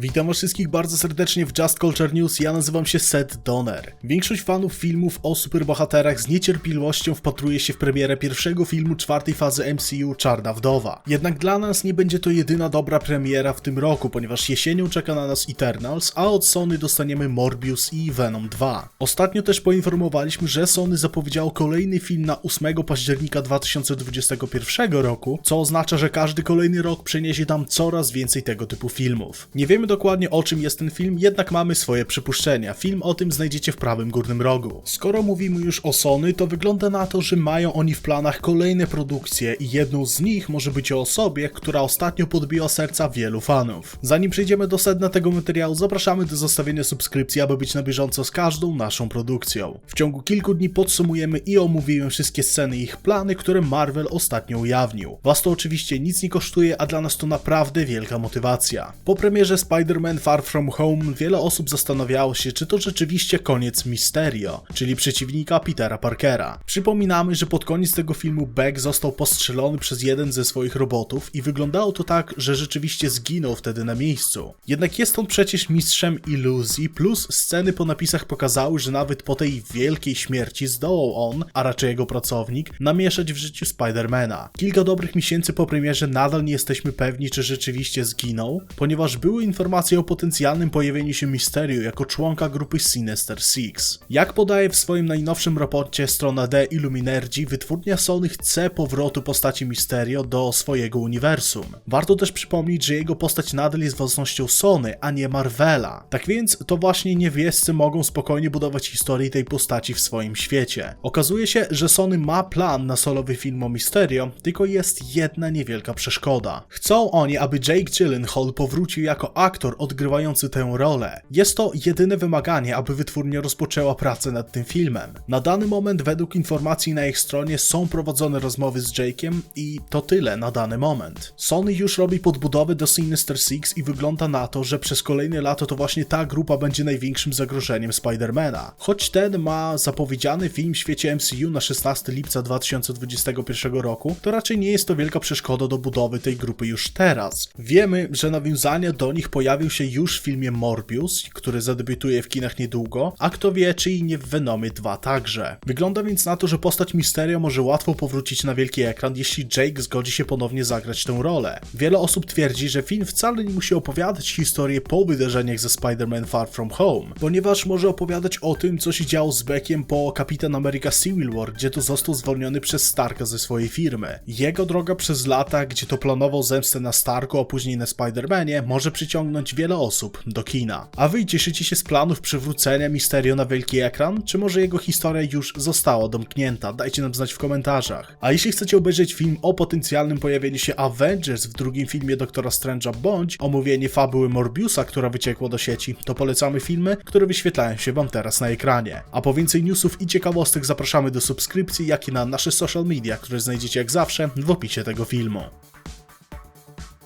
Witam wszystkich bardzo serdecznie w Just Culture News, ja nazywam się Seth Donner. Większość fanów filmów o superbohaterach z niecierpliwością wpatruje się w premierę pierwszego filmu czwartej fazy MCU Czarna Wdowa. Jednak dla nas nie będzie to jedyna dobra premiera w tym roku, ponieważ jesienią czeka na nas Eternals, a od Sony dostaniemy Morbius i Venom 2. Ostatnio też poinformowaliśmy, że Sony zapowiedziało kolejny film na 8 października 2021 roku, co oznacza, że każdy kolejny rok przyniesie tam coraz więcej tego typu filmów. Nie wiemy dokładnie o czym jest ten film, jednak mamy swoje przypuszczenia. Film o tym znajdziecie w prawym górnym rogu. Skoro mówimy już o Sony, to wygląda na to, że mają oni w planach kolejne produkcje i jedną z nich może być o osobie, która ostatnio podbiła serca wielu fanów. Zanim przejdziemy do sedna tego materiału, zapraszamy do zostawienia subskrypcji, aby być na bieżąco z każdą naszą produkcją. W ciągu kilku dni podsumujemy i omówimy wszystkie sceny i ich plany, które Marvel ostatnio ujawnił. Was to oczywiście nic nie kosztuje, a dla nas to naprawdę wielka motywacja. Po premierze Spider-Man Far From Home wiele osób zastanawiało się, czy to rzeczywiście koniec Mysterio, czyli przeciwnika Petera Parkera. Przypominamy, że pod koniec tego filmu Beck został postrzelony przez jeden ze swoich robotów i wyglądało to tak, że rzeczywiście zginął wtedy na miejscu. Jednak jest on przecież mistrzem iluzji, plus sceny po napisach pokazały, że nawet po tej wielkiej śmierci zdołał on, a raczej jego pracownik, namieszać w życiu Spidermana. Kilka dobrych miesięcy po premierze nadal nie jesteśmy pewni, czy rzeczywiście zginął, ponieważ były informacje o potencjalnym pojawieniu się Mysterio jako członka grupy Sinister Six. Jak podaje w swoim najnowszym raporcie strona The Illuminergy, wytwórnia Sony chce powrotu postaci Mysterio do swojego uniwersum. Warto też przypomnieć, że jego postać nadal jest własnością Sony, a nie Marvela. Tak więc to właśnie niewiescy mogą spokojnie budować historię tej postaci w swoim świecie. Okazuje się, że Sony ma plan na solowy film o Mysterio, tylko jest jedna niewielka przeszkoda. Chcą oni, aby Jake Gyllenhaal powrócił jako aktor odgrywający tę rolę. Jest to jedyne wymaganie, aby wytwórnia rozpoczęła pracę nad tym filmem. Na dany moment, według informacji na ich stronie, są prowadzone rozmowy z Jake'iem i to tyle na dany moment. Sony już robi podbudowę do Sinister Six i wygląda na to, że przez kolejne lato to właśnie ta grupa będzie największym zagrożeniem Spidermana. Choć ten ma zapowiedziany film w świecie MCU na 16 lipca 2021 roku, to raczej nie jest to wielka przeszkoda do budowy tej grupy już teraz. Wiemy, że nawiązania do nich pojawił się już w filmie Morbius, który zadebiutuje w kinach niedługo, a kto wie, czy i nie w Venomie 2 także. Wygląda więc na to, że postać Mysterio może łatwo powrócić na wielki ekran, jeśli Jake zgodzi się ponownie zagrać tę rolę. Wiele osób twierdzi, że film wcale nie musi opowiadać historię po wydarzeniach ze Spider-Man Far From Home, ponieważ może opowiadać o tym, co się działo z Beckiem po Kapitan America Civil War, gdzie to został zwolniony przez Starka ze swojej firmy. Jego droga przez lata, gdzie to planował zemstę na Starku, a później na Spider-Manie, może przyciągnąć wiele osób do kina. A wy cieszycie się z planów przywrócenia Misterio na wielki ekran, czy może jego historia już została domknięta? Dajcie nam znać w komentarzach. A jeśli chcecie obejrzeć film o potencjalnym pojawieniu się Avengers w drugim filmie Doktora Strange'a bądź omówienie fabuły Morbiusa, która wyciekła do sieci, to polecamy filmy, które wyświetlają się wam teraz na ekranie. A po więcej newsów i ciekawostek zapraszamy do subskrypcji, jak i na nasze social media, które znajdziecie jak zawsze w opisie tego filmu.